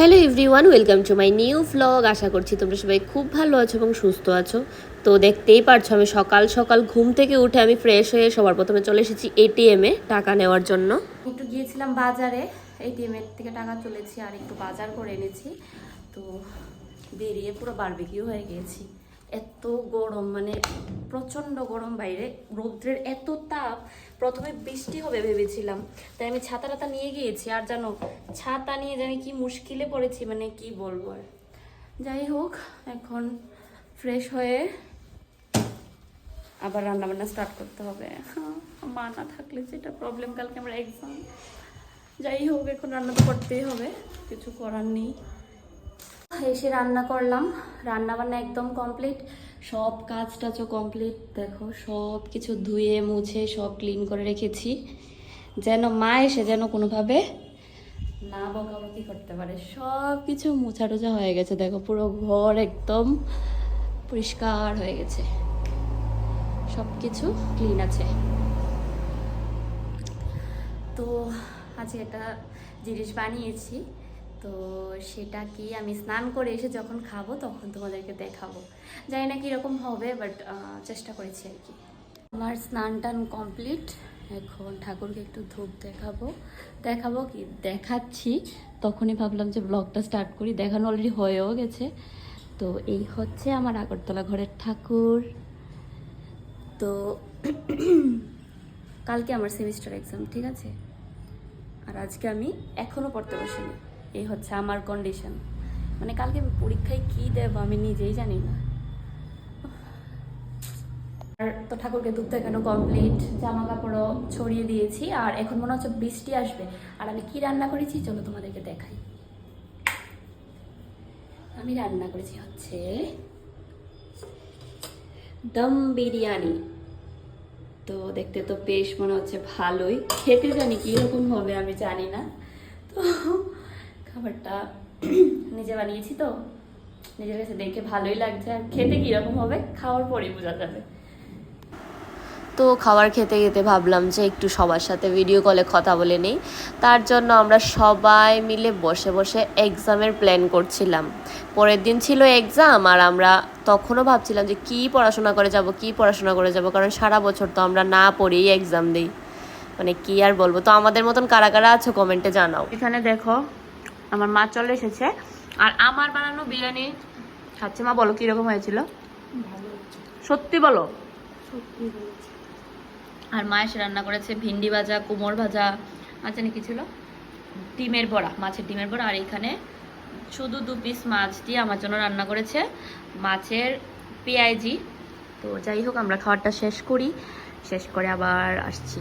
Hello everyone, welcome to my new vlog আশা করছি তোমরা সবাই খুব ভালো আছো এবং সুস্থ আছো। তো দেখতেই পারছ, আমি সকাল সকাল ঘুম থেকে উঠে আমি ফ্রেশ হয়ে সবার প্রথমে চলে এসেছি এটিএমে টাকা নেওয়ার জন্য। একটু গিয়েছিলাম বাজারে এটিএম এর থেকে টাকা তুলেছি আর একটু বাজার করে এনেছি। তো বেরিয়ে পুরো বারবিকিউ হয়ে গিয়েছি এত গরম মানে প্রচণ্ড গরম বাইরে। রৌদ্রের এত তাপ প্রথমে বৃষ্টি হবে ভেবেছিলাম তাই আমি ছাতা টাতা নিয়ে গিয়েছি। আর জানো ছাতা নিয়ে জানি কি মুশকিলে পড়েছি মানে কি বলব আর। যাই হোক এখন ফ্রেশ হয়ে আবার রান্না বান্না স্টার্ট করতে হবে। হ্যাঁ, মা না থাকলে যেটা প্রবলেম কালকে আমরা এক্সাম যাই হোক এখন রান্না তো করতেই হবে কিছু করার নেই। এসে রান্না করলাম। রান্না বান্না একদম কমপ্লিট সব কাজ টাজও কমপ্লিট দেখো, সব কিছু ধুয়ে, মুছে, সব ক্লিন করে রেখেছি। যেন মা এসে যেন কোনোভাবে না বকাবকি করতে পারে। সব কিছু মোছা টোছা হয়ে গেছে। দেখো, পুরো ঘর একদম পরিষ্কার হয়ে গেছে। সব কিছু ক্লিন আছে। তো আজ একটা জিনিস বানিয়েছি। তো সেটা কি আমি স্নান করে এসে যখন খাব তখন তোমাদেরকে দেখাবো। জানি না কীরকম হবে বাট চেষ্টা করেছি আর কি। আমার স্নান টান কমপ্লিট। এখন ঠাকুরকে একটু ধূপ দেখাবো। দেখাবো কি? দেখাচ্ছি। তখনই ভাবলাম যে ব্লগটা স্টার্ট করি। দেখানো অলরেডি হয়েও গেছে। তো এই হচ্ছে আমার আগরতলা ঘরের ঠাকুর। তো কালকে আমার সেমিস্টার এক্সাম ঠিক আছে? আর আজকে আমি এখনও পড়তে বসিনি। এই হচ্ছে আমার কন্ডিশন মানে কালকে পরীক্ষায় কী দেবো আমি নিজেই জানি না। আর তো ঠাকুরকে দুধ দেখানো কমপ্লিট জামা কাপড়ও ছড়িয়ে দিয়েছি, আর এখন মনে হচ্ছে বৃষ্টি আসবে। আর আমি কি রান্না করেছি? চলো তোমাদেরকে দেখাই। আমি রান্না করেছি হচ্ছে দম বিরিয়ানি। তো দেখতে তো বেশ মনে হচ্ছে ভালোই। খেতে জানি কীরকম হবে আমি জানি না। তো খাবারটা নিজে বানিয়েছি তো। নিজের কাছে দেখে ভালোই লাগছে। আর খেতে কীরকম হবে? খাওয়ার পরেই বোঝা যাবে। তো খাবার খেতে খেতে ভাবলাম যে একটু সবার সাথে ভিডিও কলে কথা বলে নেই। তার জন্য আমরা সবাই মিলে বসে বসে এক্সামের প্ল্যান করছিলাম। পরের দিন ছিল এক্সাম আর আমরা তখনও ভাবছিলাম যে কি পড়াশোনা করে যাব কি পড়াশোনা করে যাব কারণ সারা বছর তো আমরা না পড়েই এক্সাম দিই। মানে কি আর বলব? তো আমাদের মতন কারা কারা আছো কমেন্টে জানাও। এখানে দেখো আমার মা চলে এসেছে। আর আমার বানানো বিরিয়ানি খাচ্ছে মা বলো কীরকম হয়েছিল? সত্যি বলো। আর মা এসে রান্না করেছে ভিন্ডি ভাজা কুমড় ভাজা আর জানি কি ছিল? ডিমের বড়া মাছের ডিমের বড়া। আর এখানে শুধু দু পিস মাছ দিয়ে আমার জন্য রান্না করেছে মাছের পেঁয়াজি। তো যাই হোক আমরা খাবারটা শেষ করি। শেষ করে আবার আসছি।